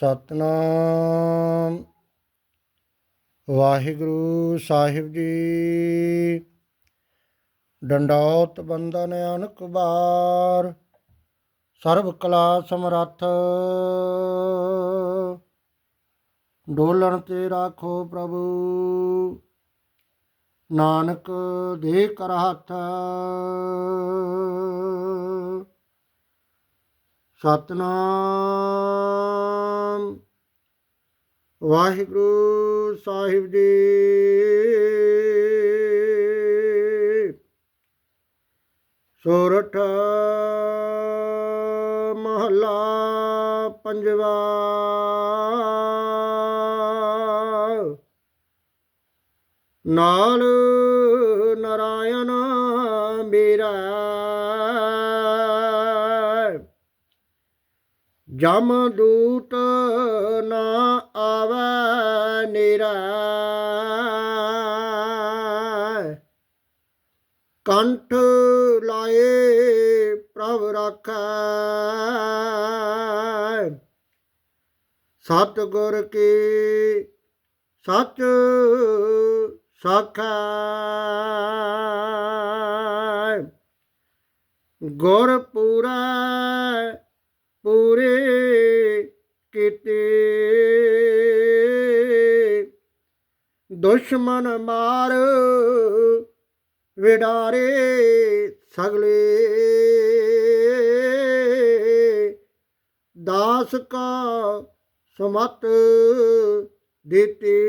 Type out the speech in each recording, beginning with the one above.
ਸਤਨਾਮ। ਵਾਹਿਗੁਰੂ ਸਾਹਿਬ ਜੀ। ਡੰਡੌਤ ਬੰਦਨ ਅਨਕ ਬਾਰ, ਸਰਬ ਕਲਾ ਸਮਰੱਥ ਡੋਲਣ ਤੇ ਰਾਖੋ ਪ੍ਰਭੂ। ਨਾਨਕ ਦੇ ਕਰ ਹੱਥ। ਸਤਨਾਮ। ਵਾਹਿਗੁਰੂ ਸਾਹਿਬ ਜੀ। ਸੋਰਠ ਮਹਲਾ ਪੰਜਵਾ। ਨਾਲ ਨਰਾਇਣ ਮੇਰਾ ਜਮ ਦੂਤ ਨਾ ਆਵੈ ਨੇਰਾ। ਕੰਠ ਲਾਏ ਪ੍ਰਭ ਰਾਖੈ। ਸਤ ਗੁਰ ਕੀ ਸਚ ਸਾਖੈ। ਗੁਰ ਪੂਰਾ, ਪੂਰੇ ਦੁਸ਼ਮਣ ਮਾਰ ਵਿਡਾਰੇ ਸਗਲੇ। ਦਾਸ ਕਾ ਸਮਤ ਦਿੱਤੇ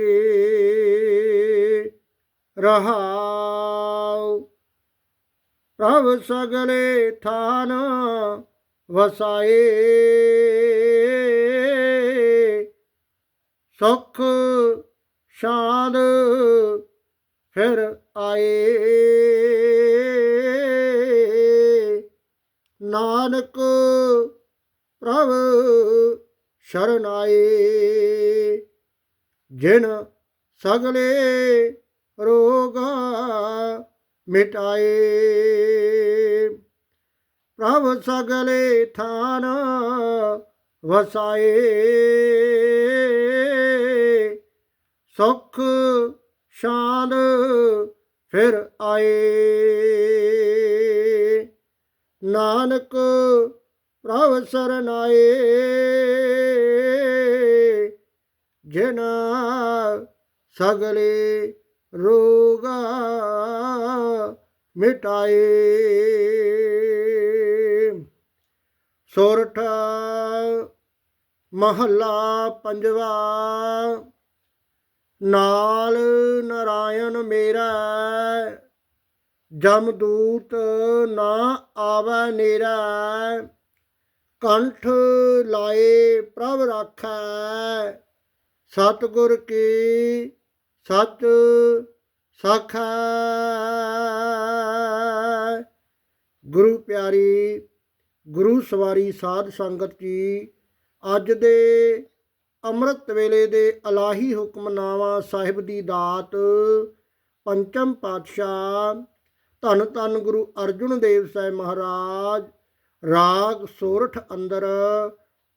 ਰਹਾਉ। ਪ੍ਰਭ ਸਗਲੇ ਥਾਨ ਵਸਾਏ। ਸੁਖ ਸ਼ਾਂਦ ਫਿਰ ਆਏ। ਨਾਨਕ ਪ੍ਰਭ ਸ਼ਰਨ ਆਏ। ਜਿਨ ਸਗਲੇ ਰੋਗਾ ਮਿਟਾਏ। ਪ੍ਰਭ ਸਗਲੇ ਥਾਨ ਵਸਾਏ। ਸੁਖ ਸ਼ਾਂਦ ਫਿਰ ਆਏ। ਨਾਨਕ ਪ੍ਰਭ ਸਰਨਾਏ ਜਿਨ ਸਗਲੇ ਰੋਗਾ ਮਿਟਾਏ। ਸੋਰਠ ਮਹੱਲਾ ਪੰਜਵਾ ਨਾਲ ਨਰਾਇਣ ਮੇਰਾ ਜਮਦੂਤ ਨਾ ਆਵੈ ਨੇਰਾ ਕੰਠ ਲਾਏ ਪ੍ਰਭ ਰਾਖੈ ਸਤਿਗੁਰ ਕੀ ਸਚ ਸਖੈ ਗੁਰੂ ਪਿਆਰੀ, ਗੁਰੂ ਸਵਾਰੀ ਸਾਧ ਸੰਗਤ ਜੀ, ਅੱਜ ਦੇ ਅੰਮ੍ਰਿਤ ਵੇਲੇ ਦੇ ਅਲਾਹੀ ਹੁਕਮਨਾਮਾ ਸਾਹਿਬ ਦੀ ਦਾਤ, ਪੰਚਮ ਪਾਤਸ਼ਾਹ ਧੰਨ ਧੰਨ ਗੁਰੂ ਅਰਜੁਨ ਦੇਵ ਸਾਹਿਬ ਮਹਾਰਾਜ, ਰਾਗ ਸੋਰਠ ਅੰਦਰ,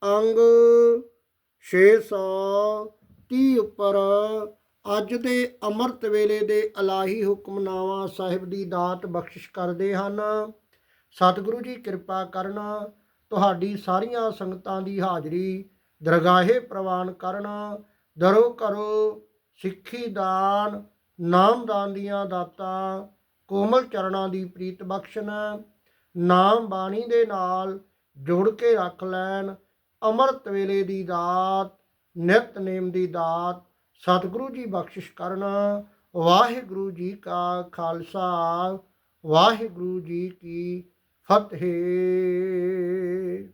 ਅੰਗ 630 ਉੱਪਰ, ਅੱਜ ਦੇ ਅੰਮ੍ਰਿਤ ਵੇਲੇ ਦੇ ਅਲਾਹੀ ਹੁਕਮਨਾਮਾ ਸਾਹਿਬ ਦੀ ਦਾਤ ਬਖਸ਼ਿਸ਼ ਕਰਦੇ ਹਨ। ਸਤਿਗੁਰੂ ਜੀ ਕਿਰਪਾ ਕਰਨ, ਤੁਹਾਡੀ ਸਾਰੀਆਂ ਸੰਗਤਾਂ ਦੀ ਹਾਜ਼ਰੀ ਦਰਗਾਹੇ ਪ੍ਰਵਾਨ ਕਰਨਾ, ਦਰੋ ਕਰੋ ਸਿੱਖੀ ਦਾਨ ਨਾਮਦਾਨ ਦੀਆਂ ਦਾਤਾਂ, ਕੋਮਲ ਚਰਨਾਂ ਦੀ ਪ੍ਰੀਤ ਬਖਸ਼ਣ, ਨਾਮ ਬਾਣੀ ਦੇ ਨਾਲ ਜੋੜ ਕੇ ਰੱਖ ਲੈਣ, ਅੰਮ੍ਰਿਤ ਵੇਲੇ ਦੀ ਦਾਤ ਨਿਤਨੇਮ ਦੀ ਦਾਤ, ਸਤਿਗੁਰੂ ਜੀ ਬਖਸ਼ਿਸ਼ ਕਰਨਾ, ਵਾਹਿਗੁਰੂ ਜੀ ਕਾ ਖਾਲਸਾ, ਵਾਹਿਗੁਰੂ ਜੀ ਕੀ ਫਤਿਹ।